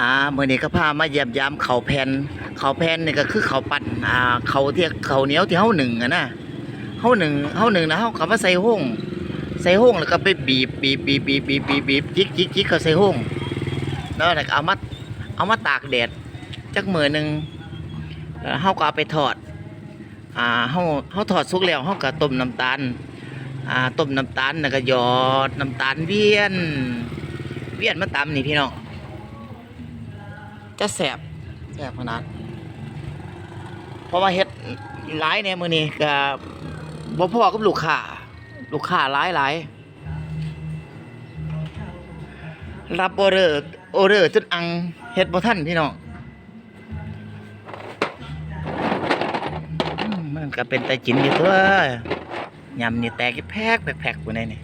อ่าเมื้อนี้ก็พามาเยี่ยมยามเขาแผ่นเขาแผ่นนี่ก็คือเขาปั้นอ่าเขาวที่เขาเหนียวที่เฮาหนึ่งอะนะเฮาหนึ่งเฮาหนึ่งนะเฮาก็มาใส่ห้องใส่ห้องแล้วก็ไปบีบบีบบีบบีบบีบบีบบีบจิกจิกจิกเขาใส่ห้องแล้วก็เอามาเอามาตากแดดจักมือหนึงแล้วเฮาก็เอาไปทอดอ่าเฮาเฮาทอดสุกแล้วเฮาก็ต้มน้ำตาลอ่าต้มน้ำตาลแล้วก็หยอดน้ำตาลเวียน เวียนมาตำนี่พี่น้อง จะแสบแสบขนาด เพราะว่าเฮ็ดหลายแน่มื้อนี้ก็บ่พอกับลูกค้าลูกค้าหลายหลายรับออเดอร์ออเดอร์จนอังเฮ็ดบ่ทันพี่น้องมันก็เป็นแต่จินอยู่ตัวยำนี่แตกแพกแพกๆพุ่นนี่